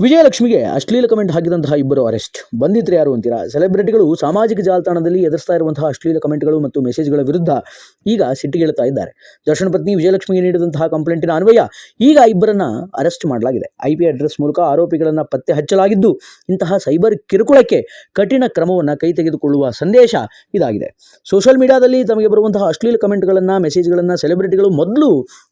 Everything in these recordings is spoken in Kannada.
ವಿಜಯಲಕ್ಷ್ಮಿಗೆ ಅಶ್ಲೀಲ ಕಮೆಂಟ್ ಹಾಕಿದಂತಹ ಇಬ್ಬರು ಅರೆಸ್ಟ್ ಬಂಧಿತರು ಯಾರು ಅಂತೀರಾ? ಸೆಲೆಬ್ರಿಟಿಗಳು ಸಾಮಾಜಿಕ ಜಾಲತಾಣದಲ್ಲಿ ಎದುರಿಸ್ತಾ ಇರುವಂತಹ ಅಶ್ಲೀಲ ಕಮೆಂಟ್ಗಳು ಮತ್ತು ಮೆಸೇಜ್ಗಳ ವಿರುದ್ಧ ಈಗ ಸಿಟ್ಟಿಗೇಳ್ತಾ ಇದ್ದಾರೆ. ದರ್ಶನ್ ಪತ್ನಿ ವಿಜಯಲಕ್ಷ್ಮಿಗೆ ನೀಡಿದಂತಹ ಕಂಪ್ಲೇಂಟಿನ ಅನ್ವಯ ಈಗ ಇಬ್ಬರನ್ನ ಅರೆಸ್ಟ್ ಮಾಡಲಾಗಿದೆ. ಐಪಿ ಅಡ್ರೆಸ್ ಮೂಲಕ ಆರೋಪಿಗಳನ್ನ ಪತ್ತೆ ಹಚ್ಚಲಾಗಿದ್ದು ಇಂತಹ ಸೈಬರ್ ಕಿರುಕುಳಕ್ಕೆ ಕಠಿಣ ಕ್ರಮವನ್ನು ಕೈ ತೆಗೆದುಕೊಳ್ಳುವ ಸಂದೇಶ ಇದಾಗಿದೆ. ಸೋಷಿಯಲ್ ಮೀಡಿಯಾದಲ್ಲಿ ತಮಗೆ ಬರುವಂತಹ ಅಶ್ಲೀಲ ಕಮೆಂಟ್ಗಳನ್ನು ಮೆಸೇಜ್ಗಳನ್ನು ಸೆಲೆಬ್ರಿಟಿಗಳು ಮೊದಲು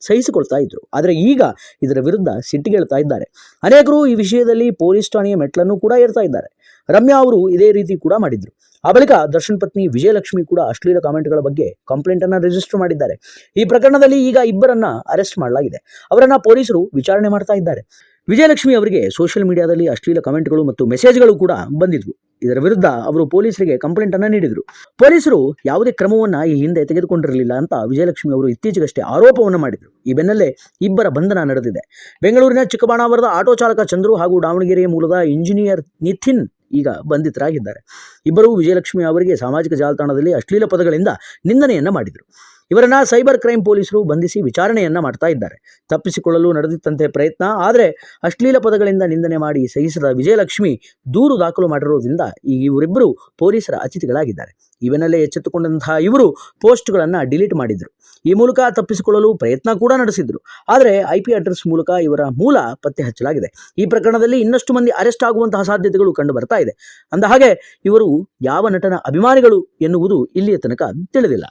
ಸಹಿಸಿಕೊಳ್ತಾ ಇದ್ರು. ಆದರೆ ಈಗ ಇದರ ವಿರುದ್ಧ ಸಿಟ್ಟಿಗೇಳ್ತಾ ಇದ್ದಾರೆ. ಅನೇಕರು ಈ ವಿಷಯದಲ್ಲಿ ಪೊಲೀಸ್ ಠಾಣೆಯ ಮೆಟ್ಲನ್ನು ಕೂಡ ಏರ್ತಾ ಇದ್ದಾರೆ. ರಮ್ಯಾ ಅವರು ಇದೇ ರೀತಿ ಕೂಡ ಮಾಡಿದ್ರು. ಆ ಬಳಿಕ ದರ್ಶನ್ ಪತ್ನಿ ವಿಜಯಲಕ್ಷ್ಮಿ ಕೂಡ ಅಶ್ಲೀಲ ಕಾಮೆಂಟ್ಗಳ ಬಗ್ಗೆ ಕಂಪ್ಲೇಂಟ್ ಅನ್ನ ರಿಜಿಸ್ಟರ್ ಮಾಡಿದ್ದಾರೆ. ಈ ಪ್ರಕರಣದಲ್ಲಿ ಈಗ ಇಬ್ಬರನ್ನ ಅರೆಸ್ಟ್ ಮಾಡಲಾಗಿದೆ. ಅವರನ್ನ ಪೊಲೀಸರು ವಿಚಾರಣೆ ಮಾಡ್ತಾ ಇದ್ದಾರೆ. ವಿಜಯಲಕ್ಷ್ಮಿ ಅವರಿಗೆ ಸೋಷಿಯಲ್ ಮೀಡಿಯಾದಲ್ಲಿ ಅಶ್ಲೀಲ ಕಮೆಂಟ್ಗಳು ಮತ್ತು ಮೆಸೇಜ್ಗಳು ಕೂಡ ಬಂದಿದ್ವು. ಇದರ ವಿರುದ್ಧ ಅವರು ಪೊಲೀಸರಿಗೆ ಕಂಪ್ಲೇಂಟ್ ಅನ್ನ ನೀಡಿದರು. ಪೊಲೀಸರು ಯಾವುದೇ ಕ್ರಮವನ್ನ ಈ ಹಿಂದೆ ತೆಗೆದುಕೊಂಡಿರಲಿಲ್ಲ ಅಂತ ವಿಜಯಲಕ್ಷ್ಮಿ ಅವರು ಇತ್ತೀಚೆಗಷ್ಟೇ ಆರೋಪವನ್ನು ಮಾಡಿದರು. ಈ ಬೆನ್ನಲ್ಲೇ ಇಬ್ಬರ ಬಂಧನ ನಡೆದಿದೆ. ಬೆಂಗಳೂರಿನ ಚಿಕ್ಕಬಾಣಾವರದ ಆಟೋ ಚಾಲಕ ಚಂದ್ರು ಹಾಗೂ ದಾವಣಗೆರೆಯ ಮೂಲದ ಇಂಜಿನಿಯರ್ ನಿತಿನ್ ಈಗ ಬಂಧಿತರಾಗಿದ್ದಾರೆ. ಇಬ್ಬರೂ ವಿಜಯಲಕ್ಷ್ಮಿ ಅವರಿಗೆ ಸಾಮಾಜಿಕ ಜಾಲತಾಣದಲ್ಲಿ ಅಶ್ಲೀಲ ಪದಗಳಿಂದ ನಿಂದನೆಯನ್ನ ಮಾಡಿದರು. ಇವರನ್ನ ಸೈಬರ್ ಕ್ರೈಮ್ ಪೊಲೀಸರು ಬಂಧಿಸಿ ವಿಚಾರಣೆಯನ್ನ ಮಾಡ್ತಾ ಇದ್ದಾರೆ. ತಪ್ಪಿಸಿಕೊಳ್ಳಲು ನಡೆದಿತ್ತಂತೆ ಪ್ರಯತ್ನ, ಆದರೆ ಅಶ್ಲೀಲ ಪದಗಳಿಂದ ನಿಂದನೆ ಮಾಡಿ ಸಹಿಸದ ವಿಜಯಲಕ್ಷ್ಮಿ ದೂರು ದಾಖಲು ಮಾಡಿರುವುದರಿಂದ ಈ ಇವರಿಬ್ಬರು ಪೊಲೀಸರ ಅತಿಥಿಗಳಾಗಿದ್ದಾರೆ. ಇವನಲ್ಲೇ ಎಚ್ಚೆತ್ತುಕೊಂಡಂತಹ ಇವರು ಪೋಸ್ಟ್ಗಳನ್ನು ಡಿಲೀಟ್ ಮಾಡಿದರು. ಈ ಮೂಲಕ ತಪ್ಪಿಸಿಕೊಳ್ಳಲು ಪ್ರಯತ್ನ ಕೂಡ ನಡೆಸಿದ್ರು. ಆದರೆ ಐ ಅಡ್ರೆಸ್ ಮೂಲಕ ಇವರ ಮೂಲ ಪತ್ತೆ ಹಚ್ಚಲಾಗಿದೆ. ಈ ಪ್ರಕರಣದಲ್ಲಿ ಇನ್ನಷ್ಟು ಮಂದಿ ಅರೆಸ್ಟ್ ಆಗುವಂತಹ ಸಾಧ್ಯತೆಗಳು ಕಂಡು ಬರ್ತಾ ಇದೆ. ಅಂದ ಹಾಗೆ ಇವರು ಯಾವ ನಟನ ಅಭಿಮಾನಿಗಳು ಎನ್ನುವುದು ಇಲ್ಲಿಯ ತನಕ ತಿಳಿದಿಲ್ಲ.